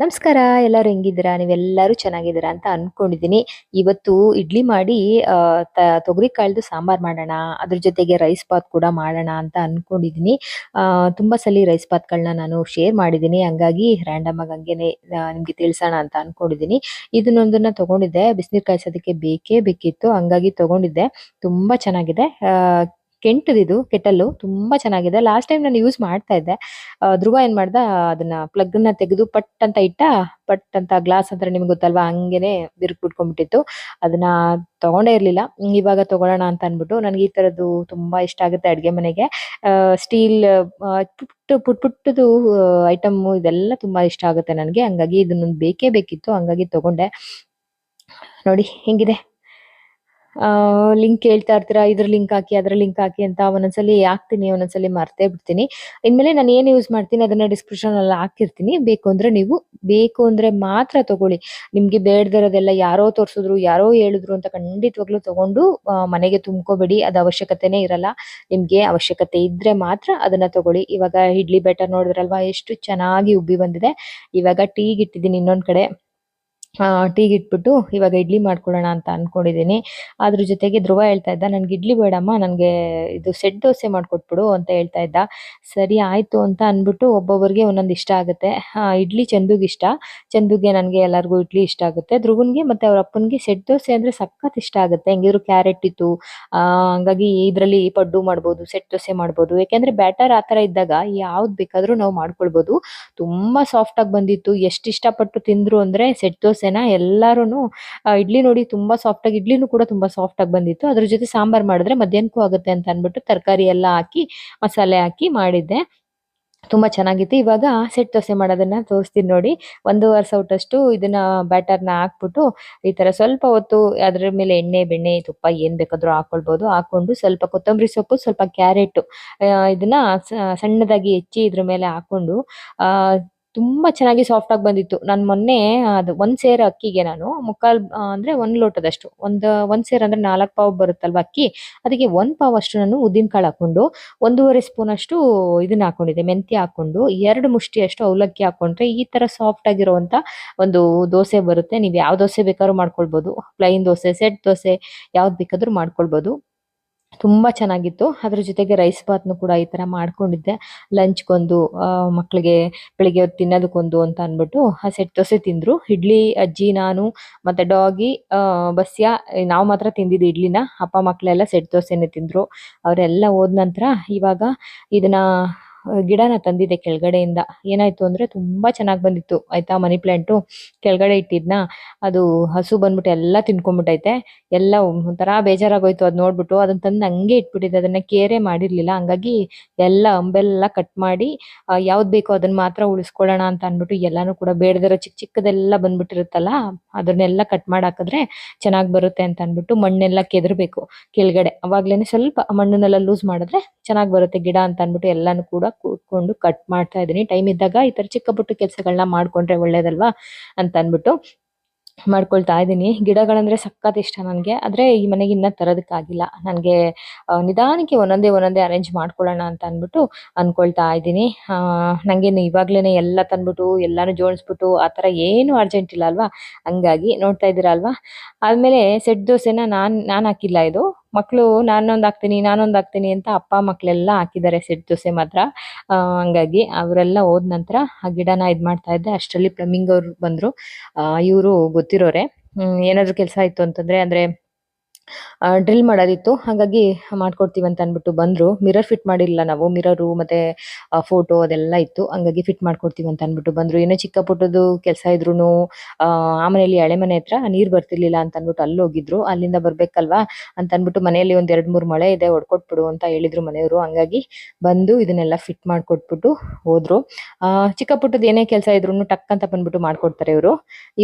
ನಮಸ್ಕಾರ, ಎಲ್ಲರೂ ಹೆಂಗಿದ್ದೀರಾ? ನೀವೆಲ್ಲರೂ ಚೆನ್ನಾಗಿದ್ದೀರಾ ಅಂತ ಅನ್ಕೊಂಡಿದ್ದೀನಿ. ಇವತ್ತು ಇಡ್ಲಿ ಮಾಡಿ ತೊಗರಿ ಕಾಳ್ದು ಸಾಂಬಾರ್ ಮಾಡೋಣ, ಅದ್ರ ಜೊತೆಗೆ ರೈಸ್ ಬಾತ್ ಕೂಡ ಮಾಡೋಣ ಅಂತ ಅನ್ಕೊಂಡಿದ್ದೀನಿ. ತುಂಬಾ ಸಲ ರೈಸ್ ಬಾತ್ಗಳನ್ನ ನಾನು ಶೇರ್ ಮಾಡಿದ್ದೀನಿ. ಹಂಗಾಗಿ ರ್ಯಾಂಡಮ್ ಆಗಿ ಹಂಗೇನೆ ನಿಮ್ಗೆ ತಿಳಿಸೋಣ ಅಂತ ಅನ್ಕೊಂಡಿದ್ದೀನಿ. ಇದನ್ನೊಂದನ್ನ ತಗೊಂಡಿದ್ದೆ. ಬಿಸಿನೀರು ಕಾಯಿಸೋದಕ್ಕೆ ಬೇಕೇ ಬೇಕಿತ್ತು. ಹಂಗಾಗಿ ತಗೊಂಡಿದ್ದೆ. ತುಂಬಾ ಚೆನ್ನಾಗಿದೆ. ಕೆಂಟದಿದು ಕೆಟಲ್ಲು ತುಂಬಾ ಚೆನ್ನಾಗಿದೆ. ಲಾಸ್ಟ್ ಟೈಮ್ ನಾನು ಯೂಸ್ ಮಾಡ್ತಾ ಇದ್ದೆ. ಧ್ರುವ ಏನ್ ಮಾಡ್ದ, ಅದನ್ನ ಪ್ಲಗ್ನ ತೆಗೆದು ಪಟ್ ಅಂತ ಇಟ್ಟ, ಪಟ್ ಅಂತ ಗ್ಲಾಸ್ ಅಂತ ನಿಮ್ಗೆ ಗೊತ್ತಲ್ವಾ, ಹಂಗೇನೆ ಬಿರುಕು ಬಿಟ್ಕೊಂಡ್ಬಿಟ್ಟಿತ್ತು ಅದನ್ನ ತಗೊಂಡೇ ಇರ್ಲಿಲ್ಲ. ಇವಾಗ ತಗೊಳ್ಳೋಣ ಅಂತ ಅನ್ಬಿಟ್ಟು ನನಗೆ ಈ ತರದ್ದು ತುಂಬಾ ಇಷ್ಟ ಆಗುತ್ತೆ ಅಡ್ಗೆ ಮನೆಗೆ. ಸ್ಟೀಲ್ ಪುಟ್ಟ ಪುಟ್ ಪುಟ್ಟದು ಐಟಮ್ ಇದೆಲ್ಲ ತುಂಬಾ ಇಷ್ಟ ಆಗುತ್ತೆ ನನಗೆ. ಹಂಗಾಗಿ ಇದನ್ನ ಬೇಕೇ ಬೇಕಿತ್ತು. ಹಂಗಾಗಿ ತಗೊಂಡೆ. ನೋಡಿ, ಹೆಂಗಿದೆ? ಲಿಂಕ್ ಕೇಳ್ತಾ ಇರ್ತೀರಾ? ಇದ್ರ ಲಿಂಕ್ ಹಾಕಿ, ಅದ್ರ ಲಿಂಕ್ ಹಾಕಿ ಅಂತ ಒಂದೊಂದ್ಸಲಿ ಹಾಕ್ತೀನಿ, ಒಂದೊಂದ್ಸಲಿ ಮರ್ತೇ ಬಿಡ್ತೀನಿ. ಇನ್ಮೇಲೆ ನಾನು ಏನ್ ಯೂಸ್ ಮಾಡ್ತೀನಿ, ಅದನ್ನ ಡಿಸ್ಕ್ರಿಪ್ಷನ್ ಅಲ್ಲಿ ಹಾಕಿರ್ತೀನಿ. ಬೇಕು ಅಂದ್ರೆ ನೀವು, ಬೇಕು ಅಂದ್ರೆ ಮಾತ್ರ ತಗೊಳ್ಳಿ. ನಿಮ್ಗೆ ಬೇಡದಿರೋದೆಲ್ಲ ಯಾರೋ ತೋರ್ಸಿದ್ರು, ಯಾರೋ ಹೇಳಿದ್ರು ಅಂತ ಖಂಡಿತವಾಗ್ಲೂ ತಗೊಂಡು ಮನೆಗೆ ತುಂಬ್ಕೋಬೇಡಿ. ಅದು ಅವಶ್ಯಕತೆನೇ ಇರಲ್ಲ. ನಿಮ್ಗೆ ಅವಶ್ಯಕತೆ ಇದ್ರೆ ಮಾತ್ರ ಅದನ್ನ ತಗೊಳ್ಳಿ. ಇವಾಗ ಇಡ್ಲಿ ಬೆಟರ್ ನೋಡಿದ್ರಲ್ವಾ? ಎಷ್ಟು ಚೆನ್ನಾಗಿ ಉಬ್ಬಿ ಬಂದಿದೆ. ಇವಾಗ ಟೀಗೆ ಇಟ್ಟಿದ್ದೀನಿ ಇನ್ನೊಂದ್ ಕಡೆ. ಟೀಗೆ ಇಟ್ಬಿಟ್ಟು ಇವಾಗ ಇಡ್ಲಿ ಮಾಡ್ಕೊಳ್ಳೋಣ ಅಂತ ಅನ್ಕೊಂಡಿದ್ದೀನಿ. ಅದ್ರ ಜೊತೆಗೆ ಧ್ರುವ ಹೇಳ್ತಾ ಇದ್ದ, ನನ್ಗೆ ಇಡ್ಲಿ ಬೇಡಮ್ಮ, ನನ್ಗೆ ಇದು ಸೆಟ್ ದೋಸೆ ಮಾಡ್ಕೊಟ್ಬಿಡು ಅಂತ ಹೇಳ್ತಾ ಇದ್ದ. ಸರಿ, ಆಯ್ತು ಅಂತ ಅನ್ಬಿಟ್ಟು ಒಬ್ಬೊಬ್ಬರಿಗೆ ಒಂದೊಂದು ಇಷ್ಟ ಆಗುತ್ತೆ. ಇಡ್ಲಿ ಚಂದುಗೆ ಇಷ್ಟ. ಚಂದುಗೆ ನನ್ಗೆ ಎಲ್ಲರಿಗೂ ಇಡ್ಲಿ ಇಷ್ಟ ಆಗುತ್ತೆ. ಧ್ರುವನ್ಗೆ ಮತ್ತೆ ಅವ್ರ ಅಪ್ಪನ್ಗೆ ಸೆಟ್ ದೋಸೆ ಅಂದ್ರೆ ಸಖತ್ ಇಷ್ಟ ಆಗುತ್ತೆ. ಹೆಂಗಿದ್ರು ಕ್ಯಾರೆಟ್ ಇತ್ತು ಹಂಗಾಗಿ ಇದ್ರಲ್ಲಿ ಪಡ್ಡು ಮಾಡ್ಬೋದು, ಸೆಟ್ ದೋಸೆ ಮಾಡ್ಬೋದು. ಯಾಕೆಂದ್ರೆ ಬ್ಯಾಟರ್ ಆ ತರ ಇದ್ದಾಗ ಯಾವ್ದು ಬೇಕಾದ್ರೂ ನಾವು ಮಾಡ್ಕೊಳ್ಬಹುದು ತುಂಬಾ ಸಾಫ್ಟ್ ಆಗಿ ಬಂದಿತ್ತು. ಎಷ್ಟು ಇಷ್ಟಪಟ್ಟು ತಿಂದ್ರು ಅಂದ್ರೆ ಸೆಟ್ ದೋಸೆನ ಎಲ್ಲರೂ ಇಡ್ಲಿ ನೋಡಿ ತುಂಬಾ ಸಾಫ್ಟ್ ಆಗಿ, ಇಡ್ಲಿನೂ ಕೂಡ ತುಂಬಾ ಸಾಫ್ಟ್ ಆಗಿ ಬಂದಿತ್ತು. ಅದ್ರ ಜೊತೆ ಸಾಂಬಾರ್ ಮಾಡಿದ್ರೆ ಮಧ್ಯಾಹ್ನಕ್ಕೂ ಆಗುತ್ತೆ ಅಂತ ಅನ್ಬಿಟ್ಟು ತರಕಾರಿ ಎಲ್ಲ ಹಾಕಿ, ಮಸಾಲೆ ಹಾಕಿ ಮಾಡಿದ್ದೆ. ತುಂಬಾ ಚೆನ್ನಾಗಿತ್ತು. ಇವಾಗ ಸೆಟ್ ದೋಸೆ ಮಾಡೋದನ್ನ ತೋರಿಸ್ತೀನಿ ನೋಡಿ. ಒಂದೂವರೆ ಸೌಟಷ್ಟು ಇದನ್ನ ಬ್ಯಾಟರ್ನ ಹಾಕ್ಬಿಟ್ಟು ಈ ತರ ಸ್ವಲ್ಪ ಹೊತ್ತು ಅದ್ರ ಮೇಲೆ ಎಣ್ಣೆ, ಬೆಣ್ಣೆ, ತುಪ್ಪ ಏನ್ ಬೇಕಾದ್ರೂ ಹಾಕೊಳ್ಬಹುದು ಹಾಕೊಂಡು ಸ್ವಲ್ಪ ಕೊತ್ತಂಬರಿ ಸೊಪ್ಪು, ಸ್ವಲ್ಪ ಕ್ಯಾರೆಟ್ ಇದನ್ನ ಸಣ್ಣದಾಗಿ ಹೆಚ್ಚಿ ಇದ್ರ ಮೇಲೆ ಹಾಕೊಂಡು ತುಂಬಾ ಚೆನ್ನಾಗಿ ಸಾಫ್ಟ್ ಆಗಿ ಬಂದಿತ್ತು. ನಾನು ಮೊನ್ನೆ, ಅದು ಒಂದ್ ಸೇರ್ ಅಕ್ಕಿಗೆ ನಾನು, ಮುಕ್ಕಾಲ್ ಅಂದ್ರೆ ಒಂದ್ ಲೋಟದಷ್ಟು, ಒಂದ್ ಒಂದ್ ಸೇರ್ ಅಂದ್ರೆ ನಾಲ್ಕ್ ಪಾವ್ ಬರುತ್ತಲ್ವ ಅಕ್ಕಿ? ಅದಕ್ಕೆ ಒಂದ್ ಪಾವ್ ಅಷ್ಟು ನಾನು ಉದ್ದಿನ ಕಾಳು ಹಾಕೊಂಡು ಒಂದೂವರೆ ಸ್ಪೂನ್ ಅಷ್ಟು ಇದನ್ನ ಹಾಕೊಂಡಿದ್ದೆ, ಮೆಂತ್ಯ ಹಾಕೊಂಡು ಎರಡು ಮುಷ್ಟಿ ಅಷ್ಟು ಅವಲಕ್ಕಿ ಹಾಕೊಂಡ್ರೆ ಈ ತರ ಸಾಫ್ಟ್ ಆಗಿರುವಂತ ಒಂದು ದೋಸೆ ಬರುತ್ತೆ. ನೀವು ಯಾವ ದೋಸೆ ಬೇಕಾದ್ರೂ ಮಾಡ್ಕೊಳ್ಬಹುದು ಪ್ಲೈನ್ ದೋಸೆ ಸೆಟ್ ದೋಸೆ ಯಾವ್ದು ಬೇಕಾದ್ರೂ ಮಾಡ್ಕೊಳ್ಬಹುದು ತುಂಬಾ ಚೆನ್ನಾಗಿತ್ತು. ಅದ್ರ ಜೊತೆಗೆ ರೈಸ್ ಬಾತ್ನು ಕೂಡ ಈ ತರ ಮಾಡ್ಕೊಂಡಿದ್ದೆ. ಲಂಚ್ಗೊಂದು ಮಕ್ಕಳಿಗೆ ಬೆಳಿಗ್ಗೆ ಹೊತ್ತು ತಿನ್ನೋದಕ್ಕೊಂದು ಅಂತ ಅನ್ಬಿಟ್ಟು ಆ, ಸೆಟ್ ದೋಸೆ ತಿಂದ್ರು. ಇಡ್ಲಿ, ಅಜ್ಜಿ, ನಾನು ಮತ್ತೆ ಡಾಗಿ ಬಸ್ಯ, ನಾವು ಮಾತ್ರ ತಿಂದಿದ್ದು ಇಡ್ಲಿನ. ಅಪ್ಪ ಮಕ್ಕಳೆಲ್ಲ ಸೆಟ್ ದೋಸೆನೆ ತಿಂದ್ರು. ಅವರೆಲ್ಲ ಹೋದ ನಂತರ ಇವಾಗ ಇದನ್ನ ಗಿಡನ ತಂದಿದ್ದೆ ಕೆಳಗಡೆಯಿಂದ. ಏನಾಯ್ತು ಅಂದ್ರೆ ತುಂಬಾ ಚೆನ್ನಾಗಿ ಬಂದಿತ್ತು. ಆಯ್ತಾ, ಮನಿ ಪ್ಲಾಂಟು ಕೆಳಗಡೆ ಇಟ್ಟಿದ್ನ. ಅದು ಹಸು ಬಂದ್ಬಿಟ್ಟು ಎಲ್ಲ ತಿನ್ಕೊಂಡ್ಬಿಟ್ಟೈತೆ ಎಲ್ಲ ಒಂಥರ ಬೇಜಾರಾಗೋಯ್ತು ಅದ್ ನೋಡ್ಬಿಟ್ಟು. ಅದನ್ನ ತಂದು ಹಂಗೆ ಇಟ್ಬಿಟ್ಟಿದ್ದೆ. ಅದನ್ನ ಕೇರೆ ಮಾಡಿರ್ಲಿಲ್ಲ. ಹಂಗಾಗಿ ಎಲ್ಲ ಅಂಬೆಲ್ಲ ಕಟ್ ಮಾಡಿ ಯಾವ್ದು ಬೇಕೋ ಅದನ್ನ ಮಾತ್ರ ಉಳಿಸ್ಕೊಳ್ಳೋಣ ಅಂತ ಅನ್ಬಿಟ್ಟು ಎಲ್ಲಾನು ಕೂಡ ಬೇಡದಿರೋ ಚಿಕ್ಕ ಚಿಕ್ಕದೆಲ್ಲ ಬಂದ್ಬಿಟ್ಟಿರುತ್ತಲ್ಲ, ಅದನ್ನೆಲ್ಲ ಕಟ್ ಮಾಡಿ ಹಾಕಿದ್ರೆ ಚೆನ್ನಾಗ್ ಬರುತ್ತೆ ಅಂತ ಅನ್ಬಿಟ್ಟು ಮಣ್ಣೆಲ್ಲ ಕೆದರ್ಬೇಕು ಕೆಳಗಡೆ. ಅವಾಗ್ಲೇನೆ ಸ್ವಲ್ಪ ಮಣ್ಣನ್ನೆಲ್ಲ ಲೂಸ್ ಮಾಡಿದ್ರೆ ಚೆನ್ನಾಗಿ ಬರುತ್ತೆ ಗಿಡ ಅಂತ ಅನ್ಬಿಟ್ಟು ಎಲ್ಲಾನು ಕೂಡ ಕೂತ್ಕೊಂಡು ಕಟ್ ಮಾಡ್ತಾ ಇದೀನಿ ಟೈಮ್ ಇದ್ದಾಗ ಈ ತರ ಚಿಕ್ಕ ಪುಟ್ಟ ಕೆಲಸಗಳನ್ನ ಮಾಡ್ಕೊಂಡ್ರೆ ಒಳ್ಳೇದಲ್ವಾ ಅಂತ ಅಂದ್ಬಿಟ್ಟು ಮಾಡ್ಕೊಳ್ತಾ ಇದ್ದೀನಿ. ಗಿಡಗಳಂದ್ರೆ ಸಖತ್ ಇಷ್ಟ ನನಗೆ. ಆದ್ರೆ ಈ ಮನೆಗೆ ಇನ್ನ ತರೋದಕ್ಕಾಗಿಲ್ಲ. ನನಗೆ ನಿಧಾನಕ್ಕೆ ಒಂದೊಂದೇ ಒಂದೊಂದೇ ಅರೇಂಜ್ ಮಾಡ್ಕೊಳ್ಳೋಣ ಅಂತ ಅಂದ್ಬಿಟ್ಟು ಅನ್ಕೊಳ್ತಾ ಇದ್ದೀನಿ. ನಂಗೇನು ಇವಾಗ್ಲೇನೆ ಎಲ್ಲ ತಂದ್ಬಿಟ್ಟು, ಎಲ್ಲಾನು ಜೋಡಿಸ್ಬಿಟ್ಟು ಆ ತರ ಏನು ಅರ್ಜೆಂಟ್ ಇಲ್ಲ ಅಲ್ವಾ? ಹಂಗಾಗಿ ನೋಡ್ತಾ ಇದ್ದೀರಾ ಅಲ್ವಾ? ಆದ್ಮೇಲೆ ಸೆಟ್ ದೋಸೆನ ನಾನ್ ನಾನ್ ಹಾಕಿಲ್ಲ ಇದು. ಮಕ್ಕಳು ನಾನೊಂದು ಹಾಕ್ತೀನಿ ನಾನೊಂದು ಹಾಕ್ತೀನಿ ಅಂತ ಅಪ್ಪ ಮಕ್ಕಳೆಲ್ಲ ಹಾಕಿದ್ದಾರೆ ಸೆಟ್ ದೋಸೆ ಮಾತ್ರ. ಹಂಗಾಗಿ ಅವರೆಲ್ಲ ಹೋದ ನಂತರ ಆ ಗಿಡನ ಇದು ಮಾಡ್ತಾ ಇದ್ದೆ ಅಷ್ಟರಲ್ಲಿ ಪ್ಲಮ್ಮಿಂಗ್ ಅವ್ರು ಬಂದ್ರು. ಇವರು ಗೊತ್ತಿರೋರೆ ಏನಾದ್ರು ಕೆಲಸ ಇತ್ತು ಅಂತಂದ್ರೆ, ಅಂದ್ರೆ ಡ್ರಿಲ್ ಮಾಡೋದಿತ್ತು. ಹಾಗಾಗಿ ಮಾಡ್ಕೊಡ್ತೀವಿ ಅಂತ ಅಂದ್ಬಿಟ್ಟು ಬಂದ್ರು. ಮಿರರ್ ಫಿಟ್ ಮಾಡಿಲ್ಲ ನಾವು. ಮಿರರು ಮತ್ತೆ ಫೋಟೋ ಅದೆಲ್ಲ ಇತ್ತು. ಹಂಗಾಗಿ ಫಿಟ್ ಮಾಡ್ಕೊಡ್ತೀವಿ ಅಂತ ಅಂದ್ಬಿಟ್ಟು ಬಂದ್ರು. ಏನೋ ಚಿಕ್ಕ ಪುಟ್ಟದು ಕೆಲಸ ಇದ್ರೂ ಆ ಮನೆಯಲ್ಲಿ ಹಳೆ ಮನೆ ಹತ್ರ ನೀರು ಬರ್ತಿರ್ಲಿಲ್ಲ ಅಂತ ಅಂದ್ಬಿಟ್ಟು ಅಲ್ಲಿ ಹೋಗಿದ್ರು. ಅಲ್ಲಿಂದ ಬರ್ಬೇಕಲ್ವಾ ಅಂತ ಅಂದ್ಬಿಟ್ಟು ಮನೆಯಲ್ಲಿ ಒಂದ್ ಎರಡ್ ಮೂರ್ ಮಳೆ ಇದೆ, ಹೊಡ್ಕೊಟ್ಬಿಡು ಅಂತ ಹೇಳಿದ್ರು ಮನೆಯವರು. ಹಂಗಾಗಿ ಬಂದು ಇದನ್ನೆಲ್ಲ ಫಿಟ್ ಮಾಡ್ಕೊಟ್ಬಿಟ್ಟು ಹೋದ್ರು. ಚಿಕ್ಕ ಪುಟ್ಟದ್ದು ಏನೇ ಕೆಲಸ ಇದ್ರು ಟಕ್ ಅಂತ ಬಂದ್ಬಿಟ್ಟು ಮಾಡ್ಕೊಡ್ತಾರೆ ಇವರು.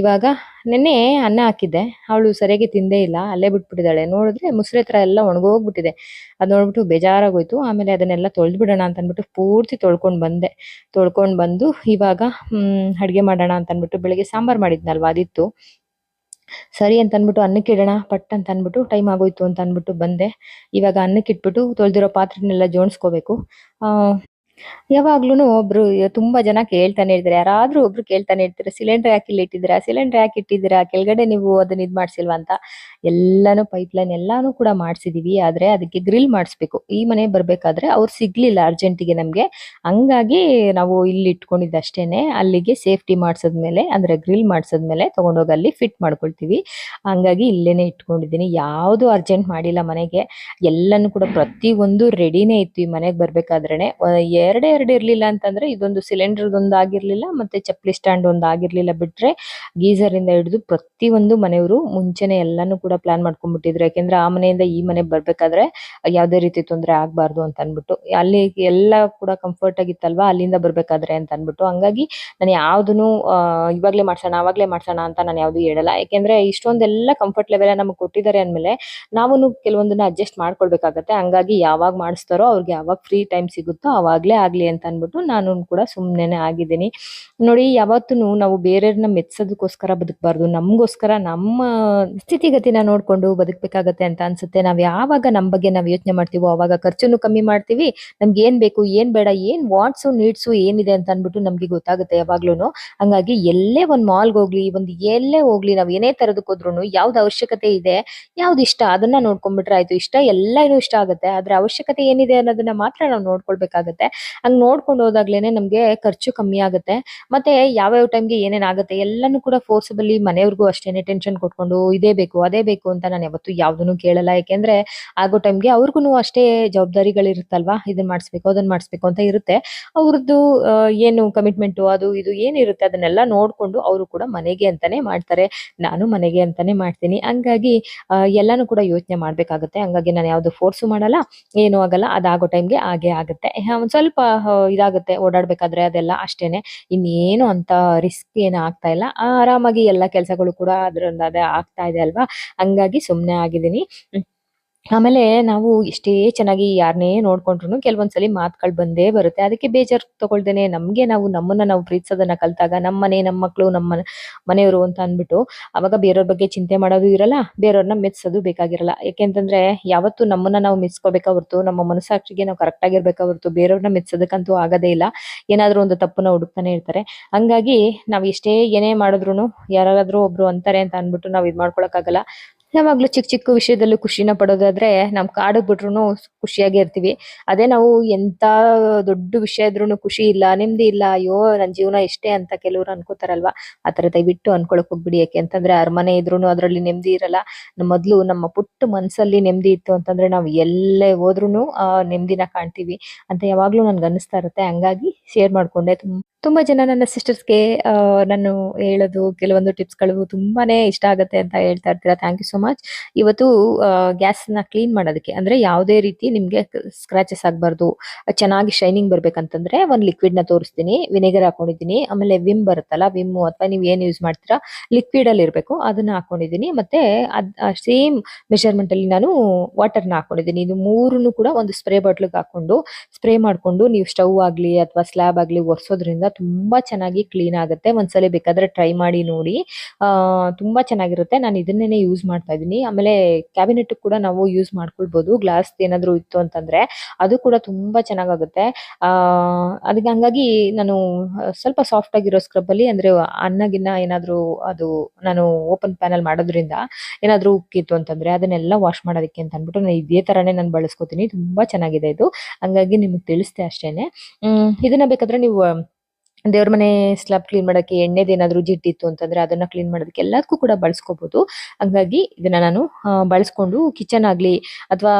ಇವಾಗ ನೆನ್ನೆ ಅನ್ನ ಹಾಕಿದ್ದೆ. ಅವಳು ಸರಿಯಾಗಿ ತಿಂದೇ ಇಲ್ಲ. ಅಲ್ಲೇ ಬಿಟ್ಬಿಟ್ಟಿದ್ದಾಳೆ ನೋಡಿದ್ರೆ ಮುಸ್ರೆ ತರ ಎಲ್ಲ ಒಣಗೋಗ್ಬಿಟ್ಟಿದೆ. ಅದ್ ನೋಡ್ಬಿಟ್ಟು ಬೇಜಾರಾಗೋಯ್ತು. ಆಮೇಲೆ ಅದನ್ನೆಲ್ಲ ತೊಳ್ದು ಬಿಡೋಣ ಅಂತ ಅನ್ಬಿಟ್ಟು ಪೂರ್ತಿ ತೊಳ್ಕೊಂಡ್ ಬಂದೆ. ತೊಳ್ಕೊಂಡ್ ಬಂದು ಇವಾಗ, ಹ್ಮ್, ಅಡ್ಗೆ ಮಾಡೋಣ ಅಂತ ಅನ್ಬಿಟ್ಟು ಬೆಳಿಗ್ಗೆ ಸಾಂಬಾರ್ ಮಾಡಿದ್ನಲ್ವಾ ಅದಿತ್ತು. ಸರಿ ಅಂತ ಅನ್ಬಿಟ್ಟು ಅನ್ನಕ್ಕೆ ಇಡೋಣ, ಪಟ್ ಅಂತ ಅನ್ಬಿಟ್ಟು ಟೈಮ್ ಆಗೋಯ್ತು ಅಂತ ಅನ್ಬಿಟ್ಟು ಬಂದೆ. ಇವಾಗ ಅನ್ನಕ್ಕೆ ಇಟ್ಬಿಟ್ಟು ತೊಳ್ದಿರೋ ಪಾತ್ರೆನೆಲ್ಲ ಜೋಡಿಸ್ಕೋಬೇಕು. ಯಾವಾಗ್ಲೂನು ಒಬ್ರು ತುಂಬಾ ಜನ ಕೇಳ್ತಾನೆ ಇರ್ತಾರೆ. ಯಾರಾದ್ರೂ ಒಬ್ರು ಕೇಳ್ತಾನೆ ಇರ್ತಾರೆ. ಸಿಲಿಂಡರ್ ಯಾಕೆ ಇಲ್ಲಿ ಇಟ್ಟಿದ್ದೀರಾ? ಸಿಲಿಂಡರ್ ಯಾಕೆ ಇಟ್ಟಿದ್ದೀರಾ? ಕೆಳಗಡೆ ನೀವು ಅದನ್ನ ಇದ್ ಮಾಡ್ಸಿಲ್ವಾ ಅಂತ. ಎಲ್ಲಾನು ಪೈಪ್ ಲೈನ್ ಎಲ್ಲಾನು ಕೂಡ ಮಾಡ್ಸಿದೀವಿ. ಆದ್ರೆ ಅದಕ್ಕೆ ಗ್ರಿಲ್ ಮಾಡಿಸ್ಬೇಕು. ಈ ಮನೆ ಬರ್ಬೇಕಾದ್ರೆ ಅವ್ರು ಸಿಗ್ಲಿಲ್ಲ ಅರ್ಜೆಂಟಿಗೆ ನಮ್ಗೆ. ಹಂಗಾಗಿ ನಾವು ಇಲ್ಲಿ ಇಟ್ಕೊಂಡಿದ್ದ ಅಷ್ಟೇನೆ. ಅಲ್ಲಿಗೆ ಸೇಫ್ಟಿ ಮಾಡ್ಸದ್ಮೇಲೆ, ಅಂದ್ರೆ ಗ್ರಿಲ್ ಮಾಡ್ಸದ್ಮೇಲೆ ತಗೊಂಡೋಗಿ ಅಲ್ಲಿ ಫಿಟ್ ಮಾಡ್ಕೊಳ್ತೀವಿ. ಹಂಗಾಗಿ ಇಲ್ಲೇನೆ ಇಟ್ಕೊಂಡಿದ್ದೀನಿ. ಯಾವುದು ಅರ್ಜೆಂಟ್ ಮಾಡಿಲ್ಲ ಮನೆಗೆ. ಎಲ್ಲಾನು ಕೂಡ ಪ್ರತಿಯೊಂದು ರೆಡಿನೇ ಇತ್ತು ಈ ಮನೆಗೆ ಬರ್ಬೇಕಾದ್ರೇನೆ. ಎರಡೇ ಎರಡು ಇರಲಿಲ್ಲ ಅಂತಂದ್ರೆ ಇದೊಂದು ಸಿಲಿಂಡರ್‌ದೊಂದು ಆಗಿರಲಿಲ್ಲ, ಮತ್ತೆ ಚಪ್ಪಲಿ ಸ್ಟ್ಯಾಂಡ್ ಒಂದು ಆಗಿರ್ಲಿಲ್ಲ ಬಿಟ್ರೆ ಗೀಸರ್ ಇಂದ ಹಿಡಿದು ಪ್ರತಿಯೊಂದು ಮನೆಯವರು ಮುಂಚೆನೆ ಎಲ್ಲಾನು ಕೂಡ ಪ್ಲಾನ್ ಮಾಡ್ಕೊಂಡ್ಬಿಟ್ಟಿದ್ರು. ಯಾಕೆಂದ್ರೆ ಆ ಮನೆಯಿಂದ ಈ ಮನೆ ಬರ್ಬೇಕಾದ್ರೆ ಯಾವುದೇ ರೀತಿ ತೊಂದ್ರೆ ಆಗ್ಬಾರ್ದು ಅಂತ ಅನ್ಬಿಟ್ಟು. ಅಲ್ಲಿ ಎಲ್ಲ ಕೂಡ ಕಂಫರ್ಟ್ ಆಗಿತ್ತಲ್ವಾ, ಅಲ್ಲಿಂದ ಬರ್ಬೇಕಾದ್ರೆ ಅಂತ ಅನ್ಬಿಟ್ಟು. ಹಂಗಾಗಿ ನಾನು ಯಾವ್ದನ್ನು ಇವಾಗಲೇ ಮಾಡ್ಸೋಣ, ಅವಾಗ್ಲೇ ಮಾಡ್ಸೋಣ ಅಂತ ನಾನು ಯಾವುದು ಹೇಳಲ್ಲ. ಯಾಕೆಂದ್ರೆ ಇಷ್ಟೊಂದೆಲ್ಲ ಕಂಫರ್ಟ್ ಲೆವೆಲ್ ನಮಗೆ ಕೊಟ್ಟಿದ್ದಾರೆ ಅಂದ್ಮೇಲೆ ನಾವು ಕೆಲವೊಂದನ್ನ ಅಡ್ಜಸ್ಟ್ ಮಾಡ್ಕೊಳ್ಬೇಕಾಗತ್ತೆ. ಹಂಗಾಗಿ ಯಾವಾಗ ಮಾಡಿಸ್ತಾರೋ ಅವ್ರಿಗೆ ಯಾವಾಗ ಫ್ರೀ ಟೈಮ್ ಸಿಗುತ್ತೋ ಅವಾಗ್ಲೇ ಆಗ್ಲಿ ಅಂತ ಅನ್ಬಿಟ್ಟು ನಾನು ಕೂಡ ಸುಮ್ನೆನೆ ಆಗಿದ್ದೀನಿ. ನೋಡಿ ಯಾವತ್ತೂ ನಾವು ಬೇರೆಯವ್ರನ್ನ ಮೆಚ್ಚೋದಕ್ಕೋಸ್ಕರ ಬದುಕಬಾರ್ದು. ನಮಗೋಸ್ಕರ ನಮ್ಮ ಸ್ಥಿತಿಗತಿನ ನೋಡ್ಕೊಂಡು ಬದುಕಬೇಕಾಗತ್ತೆ ಅಂತ ಅನ್ಸುತ್ತೆ. ನಾವು ಯಾವಾಗ ನಮ್ ಬಗ್ಗೆ ನಾವು ಯೋಚನೆ ಮಾಡ್ತೀವೋ ಅವಾಗ ಖರ್ಚನ್ನು ಕಮ್ಮಿ ಮಾಡ್ತೀವಿ. ನಮ್ಗೆ ಏನ್ ಬೇಕು, ಏನ್ ಬೇಡ, ಏನ್ ವಾಟ್ಸು, ನೀಡ್ಸು, ಏನಿದೆ ಅಂತ ಅನ್ಬಿಟ್ಟು ನಮ್ಗೆ ಗೊತ್ತಾಗುತ್ತೆ ಯಾವಾಗ್ಲೂ ಹಂಗಾಗಿ ಎಲ್ಲೇ ಒಂದು ಮಾಲ್‌ಗೆ ಹೋಗ್ಲಿ, ಒಂದು ಎಲ್ಲೇ ಹೋಗ್ಲಿ, ನಾವು ಏನೇ ತರದಕ್ಕೆ ಹೋದ್ರುನು ಯಾವ್ದು ಅವಶ್ಯಕತೆ ಇದೆ, ಯಾವ್ದು ಇಷ್ಟ ಅದನ್ನ ನೋಡ್ಕೊಂಡ್ಬಿಟ್ರೆ ಆಯ್ತು. ಇಷ್ಟ ಎಲ್ಲಾನು ಇಷ್ಟ ಆಗುತ್ತೆ. ಆದ್ರೆ ಅವಶ್ಯಕತೆ ಏನಿದೆ ಅನ್ನೋದನ್ನ ಮಾತ್ರ ನಾವು ನೋಡ್ಕೊಳ್ಬೇಕಾಗತ್ತೆ. ಹಂಗ್ ನೋಡ್ಕೊಂಡು ಹೋದಾಗ್ಲೇನೆ ನಮ್ಗೆ ಖರ್ಚು ಕಮ್ಮಿ ಆಗುತ್ತೆ. ಮತ್ತೆ ಯಾವ್ಯಾವ ಟೈಮ್‌ಗೆ ಏನೇನ್ ಆಗುತ್ತೆ ಎಲ್ಲಾನು ಕೂಡ ಫೋರ್ಸಬಲಿ ಮನೆಯವ್ರಿಗೂ ಅಷ್ಟೇನೆ ಟೆನ್ಷನ್ ಕೊಟ್ಕೊಂಡು ಇದೇ ಬೇಕು, ಅದೇ ಬೇಕು ಅಂತ ನಾನು ಯಾವತ್ತೂ ಯಾವ್ದನ್ನು ಕೇಳಲ್ಲ. ಯಾಕೆಂದ್ರೆ ಆಗೋ ಟೈಮ್‌ಗೆ ಅವ್ರಿಗೂ ಅಷ್ಟೇ ಜವಾಬ್ದಾರಿಗಳಿರುತ್ತಲ್ವಾ? ಇದನ್ನ ಮಾಡಿಸ್ಬೇಕು ಅದನ್ನ ಮಾಡಿಸ್ಬೇಕು ಅಂತ ಇರುತ್ತೆ. ಅವ್ರದ್ದು ಏನು ಕಮಿಟ್ಮೆಂಟು ಅದು ಇದು ಏನಿರುತ್ತೆ ಅದನ್ನೆಲ್ಲ ನೋಡ್ಕೊಂಡು ಅವರು ಕೂಡ ಮನೆಗೆ ಅಂತಾನೆ ಮಾಡ್ತಾರೆ. ನಾನು ಮನೆಗೆ ಅಂತಾನೆ ಮಾಡ್ತೀನಿ. ಹಂಗಾಗಿ ಎಲ್ಲಾನು ಕೂಡ ಯೋಚನೆ ಮಾಡ್ಬೇಕಾಗತ್ತೆ. ಹಂಗಾಗಿ ನಾನು ಯಾವ್ದು ಫೋರ್ಸು ಮಾಡಲ್ಲ. ಏನು ಆಗಲ್ಲ. ಅದಾಗೋ ಟೈಮ್‌ಗೆ ಹಾಗೆ ಆಗುತ್ತೆ. ಒಂದ್ ಸ್ವಲ್ಪ ಹ, ಇದಾಗುತ್ತೆ ಓಡಾಡ್ಬೇಕಾದ್ರೆ ಅದೆಲ್ಲ ಅಷ್ಟೇನೆ. ಇನ್ನೇನು ಅಂತ ರಿಸ್ಕ್ ಏನು ಆಗ್ತಾ ಇಲ್ಲ. ಆರಾಮಾಗಿ ಎಲ್ಲಾ ಕೆಲಸಗಳು ಕೂಡ ಅದರಿಂದ ಅದೇ ಆಗ್ತಾ ಇದೆ ಅಲ್ವಾ? ಹಂಗಾಗಿ ಸುಮ್ನೆ ಆಗಿದ್ದೀನಿ. ಆಮೇಲೆ ನಾವು ಎಷ್ಟೇ ಚೆನ್ನಾಗಿ ಯಾರನ್ನೇ ನೋಡ್ಕೊಂಡ್ರು ಕೆಲವೊಂದ್ಸಲಿ ಮಾತುಗಳು ಬಂದೇ ಬರುತ್ತೆ. ಅದಕ್ಕೆ ಬೇಜಾರು ತಗೊಳ್ದೇನೆ ನಮ್ಗೆ ನಾವು ನಮ್ಮನ್ನ ನಾವು ಪ್ರೀತಿಸೋದನ್ನ ಕಲ್ತಾಗ ನಮ್ ಮನೆ ನಮ್ ಮಕ್ಳು ನಮ್ಮ ಮನೆಯವರು ಅಂತ ಅಂದ್ಬಿಟ್ಟು ಅವಾಗ ಬೇರೆಯವ್ರ ಬಗ್ಗೆ ಚಿಂತೆ ಮಾಡೋದು ಇರಲ್ಲ. ಬೇರೆಯವ್ರನ್ನ ಮೆಚ್ಚಿಸೋದು ಬೇಕಾಗಿರಲ್ಲ. ಯಾಕೆಂತಂದ್ರೆ ಯಾವತ್ತು ನಮ್ಮನ್ನ ನಾವು ಮೆಚ್ಕೋಬೇಕೆ ಹೊರತು ನಮ್ಮ ಮನಸ್ಸಾಕ್ಷಿಗೆ ನಾವು ಕರೆಕ್ಟ್ ಆಗಿರ್ಬೇಕಾ ಹೊರತು ಬೇರೆಯವ್ರನ್ನ ಮೆಚ್ಚೋದಕ್ಕಂತೂ ಆಗೋದೇ ಇಲ್ಲ. ಏನಾದ್ರೂ ಒಂದು ತಪ್ಪನ್ನ ಹುಡುಕ್ತಾನೆ ಇರ್ತಾರೆ. ಹಂಗಾಗಿ ನಾವು ಎಷ್ಟೇ ಏನೇ ಮಾಡಿದ್ರು ಯಾರಾದ್ರೂ ಒಬ್ರು ಅಂತಾರೆ ಅಂತ ಅಂದ್ಬಿಟ್ಟು ನಾವು ಇದ್ ಮಾಡ್ಕೊಳಕ್ಕಾಗಲ್ಲ. ಯಾವಾಗ್ಲೂ ಚಿಕ್ಕ ಚಿಕ್ಕ ವಿಷಯದಲ್ಲೂ ಖುಷಿನ ಪಡೋದಾದ್ರೆ ನಮ್ ಕಾಡು ಬಿಟ್ರು ಖುಷಿಯಾಗಿ ಇರ್ತೀವಿ. ಅದೇ ನಾವು ಎಂತ ದೊಡ್ಡ ವಿಷಯ ಇದ್ರೂನು ಖುಷಿ ಇಲ್ಲ, ನೆಮ್ಮದಿ ಇಲ್ಲ, ಅಯ್ಯೋ ನನ್ ಜೀವನ ಇಷ್ಟೇ ಅಂತ ಕೆಲವ್ರು ಅನ್ಕೋತಾರಲ್ವಾ? ಆತರ ದಯವಿಟ್ಟು ಅನ್ಕೊಳಕ್ ಹೋಗ್ಬಿಡಿ ಯಾಕೆ ಅಂತಂದ್ರೆ ಅರಮನೆ ಇದ್ರೂನು ಅದ್ರಲ್ಲಿ ನೆಮ್ಮದಿ ಇರಲ್ಲ. ಮೊದ್ಲು ನಮ್ಮ ಪುಟ್ಟ ಮನ್ಸಲ್ಲಿ ನೆಮ್ಮದಿ ಇತ್ತು ಅಂತಂದ್ರೆ ನಾವು ಎಲ್ಲೇ ಹೋದ್ರುನು ಆ ನೆಮ್ಮದಿನ ಕಾಣ್ತೀವಿ ಅಂತ ಯಾವಾಗ್ಲೂ ನನ್ಗೆ ಅನಿಸ್ತಾ ಇರುತ್ತೆ. ಹಂಗಾಗಿ ಶೇರ್ ಮಾಡ್ಕೊಂಡೆ. ತುಂ ತುಂಬಾ ಜನ ನನ್ನ ಸಿಸ್ಟರ್ಸ್‌ಗೆ ನಾನು ಹೇಳೋದು, ಕೆಲವೊಂದು ಟಿಪ್ಸ್‌ಗಳು ತುಂಬಾನೇ ಇಷ್ಟ ಆಗುತ್ತೆ ಅಂತ ಹೇಳ್ತಾ ಇರ್ತೀರಾ. Thank you so much. ಇವತ್ತು ಗ್ಯಾಸ್‌ನ ಕ್ಲೀನ್ ಮಾಡೋದಕ್ಕೆ, ಅಂದ್ರೆ ಯಾವುದೇ ರೀತಿ ನಿಮಗೆ ಸ್ಕ್ರಾಚಸ್ ಆಗಬಾರ್ದು, ಚೆನ್ನಾಗಿ ಶೈನಿಂಗ್ ಬರಬೇಕಂತಂದ್ರೆ ಒಂದು ಲಿಕ್ವಿಡ್‌ನ ತೋರಿಸ್ತೀನಿ. ವಿನೆಗರ್ ಹಾಕೊಂಡಿದ್ದೀನಿ. ಆಮೇಲೆ ವಿಮ್ ಬರುತ್ತಲ್ಲ ವಿಮ್ಮು ಅಥವಾ ನೀವು ಏನು ಯೂಸ್ ಮಾಡ್ತೀರಾ ಲಿಕ್ವಿಡ್ ಅಲ್ಲಿ ಇರ್ಬೇಕು. ಅದನ್ನ ಹಾಕೊಂಡಿದ್ದೀನಿ. ಮತ್ತೆ ಅದ್ ಸೇಮ್ ಮೆಷರ್ಮೆಂಟಲ್ಲಿ ನಾನು ವಾಟರ್‌ನ ಹಾಕೊಂಡಿದ್ದೀನಿ. ಇದು ಮೂರನ್ನು ಕೂಡ ಒಂದು ಸ್ಪ್ರೇ ಬಾಟ್ಲಿಗೆ ಹಾಕೊಂಡು ಸ್ಪ್ರೇ ಮಾಡ್ಕೊಂಡು, ನೀವು ಸ್ಟವ್ ಆಗಲಿ ಅಥವಾ ಸ್ಲ್ಯಾಬ್ ಆಗಲಿ ಒರೆಸೋದ್ರಿಂದ ತುಂಬಾ ಚೆನ್ನಾಗಿ ಕ್ಲೀನ್ ಆಗುತ್ತೆ. ಒಂದ್ಸಲಿ ಬೇಕಾದ್ರೆ ಟ್ರೈ ಮಾಡಿ ನೋಡಿ. ತುಂಬಾ ಚೆನ್ನಾಗಿರುತ್ತೆ. ನಾನು ಇದನ್ನೇ ಯೂಸ್ ಮಾಡ್ತಾ ಇದ್ದೀನಿ. ಆಮೇಲೆ ಕ್ಯಾಬಿನೆಟ್ ಕೂಡ ನಾವು ಯೂಸ್ ಮಾಡ್ಕೊಳ್ಬಹುದು. ಗ್ಲಾಸ್ ಏನಾದ್ರು ಇತ್ತು ಅಂತಂದ್ರೆ ಅದು ಕೂಡ ತುಂಬಾ ಚೆನ್ನಾಗಾಗುತ್ತೆ. ಅದಕ್ಕೆ ಹಂಗಾಗಿ ನಾನು ಸ್ವಲ್ಪ ಸಾಫ್ಟ್ ಆಗಿರೋ ಸ್ಕ್ರಬ್ ಅಲ್ಲಿ ಅಂದ್ರೆ ಅನ್ನಗಿನ್ನ ಏನಾದ್ರು ಅದು ನಾನು ಓಪನ್ ಪ್ಯಾನಲ್ ಮಾಡೋದ್ರಿಂದ ಏನಾದ್ರು ಉಕ್ಕಿತ್ತು ಅಂತಂದ್ರೆ ಅದನ್ನೆಲ್ಲ ವಾಶ್ ಮಾಡೋದಕ್ಕೆ ಅಂತ ಅನ್ಬಿಟ್ಟು ನಾನು ಇದೇ ತರಾನೇ ನಾನು ಬಳಸ್ಕೊತೀನಿ. ತುಂಬಾ ಚೆನ್ನಾಗಿದೆ ಇದು. ಹಂಗಾಗಿ ನಿಮ್ಗ್ ತಿಳಿಸ್ತೆ ಅಷ್ಟೇನೆ. ಇದನ್ನ ಬೇಕಾದ್ರೆ ನೀವು ದೇವ್ರ ಮನೆ ಸ್ಲಾಬ್ ಕ್ಲೀನ್ ಮಾಡಕ್ಕೆ ಎಣ್ಣೆದೇನಾದ್ರು ಜಿಡ್ಡಿತ್ತು ಅಂತಂದ್ರೆ ಅದನ್ನ ಕ್ಲೀನ್ ಮಾಡೋದಕ್ಕೆ ಎಲ್ಲದಕ್ಕೂ ಕೂಡ ಬಳಸ್ಕೋಬಹುದು. ಹಂಗಾಗಿ ಇದನ್ನ ನಾನು ಬಳಸ್ಕೊಂಡು ಕಿಚನ್ ಆಗ್ಲಿ ಅಥವಾ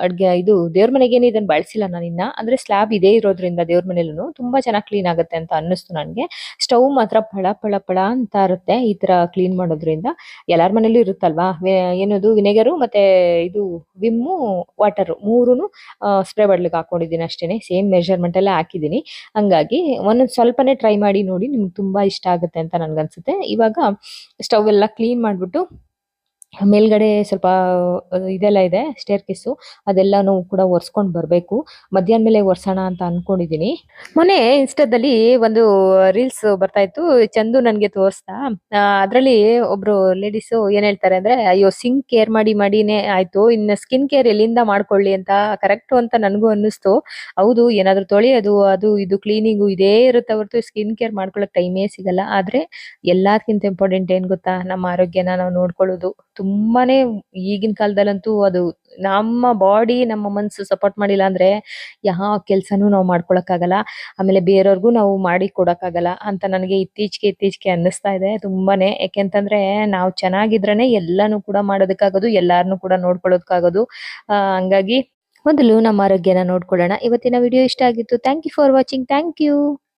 ಅಡ್ಗೆ, ಇದು ದೇವ್ರ ಮನೆಗೇನು ಇದನ್ನ ಬಳಸಿಲ್ಲ ಇನ್ನ ಅಂದ್ರೆ ಸ್ಲಾಬ್ ಇದೇ ಇರೋದ್ರಿಂದ ದೇವ್ರ ಮನೇಲೂ ತುಂಬಾ ಚೆನ್ನಾಗಿ ಕ್ಲೀನ್ ಆಗುತ್ತೆ ಅಂತ ಅನ್ನಿಸ್ತು ನನಗೆ ಸ್ಟವ್ ಮಾತ್ರ ಫಳ ಫಳ ಫಳ ಅಂತ ಇರುತ್ತೆ ಈ ತರ ಕ್ಲೀನ್ ಮಾಡೋದ್ರಿಂದ. ಎಲ್ಲಾರ ಮನೇಲೂ ಇರುತ್ತಲ್ವಾ? ಏನದು, ವಿನೆಗರು ಮತ್ತೆ ಇದು ವಿಮ್ಮು ವಾಟರ್ ಮೂರುನು ಸ್ಪ್ರೇ ಬಾಟಲ್‌ಗೆ ಹಾಕೊಂಡಿದ್ದೀನಿ ಅಷ್ಟೇನೆ. ಸೇಮ್ ಮೆಜರ್‌ಮೆಂಟ್ ಎಲ್ಲ ಹಾಕಿದ್ದೀನಿ. ಹಂಗಾಗಿ ಒಂದೊಂದ್ ಸ್ವಲ್ಪನೇ ಟ್ರೈ ಮಾಡಿ ನೋಡಿ, ನಿಮ್ಗೆ ತುಂಬಾ ಇಷ್ಟ ಆಗುತ್ತೆ ಅಂತ ನನಗನ್ಸುತ್ತೆ. ಇವಾಗ ಸ್ಟವ್ ಎಲ್ಲ ಕ್ಲೀನ್ ಮಾಡ್ಬಿಟ್ಟು ಮೇಲ್ಗಡೆ ಸ್ವಲ್ಪ ಇದೆಲ್ಲ ಇದೆ ಸ್ಟೇರ್ ಕೇಸು ಅದೆಲ್ಲಾನು ಕೂಡ ಒರ್ಸ್ಕೊಂಡ್ ಬರ್ಬೇಕು. ಮಧ್ಯಾಹ್ನ ಮೇಲೆ ಒರ್ಸೋಣ ಅಂತ ಅನ್ಕೊಂಡಿದೀನಿ. ಮೊನ್ನೆ ಇನ್ಸ್ಟಾದಲ್ಲಿ ಒಂದು ರೀಲ್ಸ್ ಬರ್ತಾ ಇತ್ತು, ಚಂದು ನನಗೆ ತೋರಿಸ್ತಾ. ಅದ್ರಲ್ಲಿ ಒಬ್ರು ಲೇಡೀಸ್ ಏನ್ ಹೇಳ್ತಾರೆ ಅಂದ್ರೆ, ಅಯ್ಯೋ ಸಿಂಕ್ ಕೇರ್ ಮಾಡಿ ಮಾಡಿನೇ ಆಯ್ತು, ಇನ್ನ ಸ್ಕಿನ್ ಕೇರ್ ಎಲ್ಲಿಂದ ಮಾಡ್ಕೊಳ್ಳಿ ಅಂತ ಕರೆಕ್ಟ್ ಅಂತ ನನಗೂ ಅನ್ನಿಸ್ತು. ಹೌದು, ಏನಾದ್ರು ತೊಳೆಯೋದು, ಅದು ಇದು ಕ್ಲೀನಿಂಗು ಇದೇ ಇರುತ್ತೆ ಹೊರತು ಸ್ಕಿನ್ ಕೇರ್ ಮಾಡ್ಕೊಳಕ್ ಟೈಮೇ ಸಿಗಲ್ಲ. ಆದ್ರೆ ಎಲ್ಲಾರ್ಕಿಂತ ಇಂಪಾರ್ಟೆಂಟ್ ಏನ್ ಗೊತ್ತಾ? ನಮ್ಮ ಆರೋಗ್ಯನ ನಾವು ನೋಡ್ಕೊಳ್ಳೋದು. ತುಂಬಾನೇ ಈಗಿನ ಕಾಲದಲ್ಲಂತೂ ಅದು ನಮ್ಮ ಬಾಡಿ ನಮ್ಮ ಮನಸ್ಸು ಸಪೋರ್ಟ್ ಮಾಡಿಲ್ಲ ಅಂದ್ರೆ ಯಾವ ಕೆಲ್ಸನೂ ನಾವು ಮಾಡ್ಕೊಳಕ್ ಆಗಲ್ಲ ಆಮೇಲೆ ಬೇರೆಯವ್ರಿಗೂ ನಾವು ಮಾಡಿ ಕೊಡಕ್ಕಾಗಲ್ಲ ಅಂತ ನನಗೆ ಇತ್ತೀಚೆಗೆ ಇತ್ತೀಚೆಗೆ ಅನ್ನಿಸ್ತಾ ಇದೆ ತುಂಬಾನೇ. ಯಾಕೆಂತಂದ್ರೆ ನಾವು ಚೆನ್ನಾಗಿದ್ರೇನೆ ಎಲ್ಲಾನು ಕೂಡ ಮಾಡೋದಕ್ಕಾಗೋದು, ಎಲ್ಲಾರ್ನು ಕೂಡ ನೋಡ್ಕೊಳ್ಳೋದಕ್ಕಾಗೋದು. ಹಂಗಾಗಿ ಮೊದಲು ನಮ್ಮ ಆರೋಗ್ಯನ ನೋಡ್ಕೊಳ್ಳೋಣ. ಇವತ್ತಿನ ವಿಡಿಯೋ ಇಷ್ಟ ಆಗಿತ್ತು. Thank you for watching thank you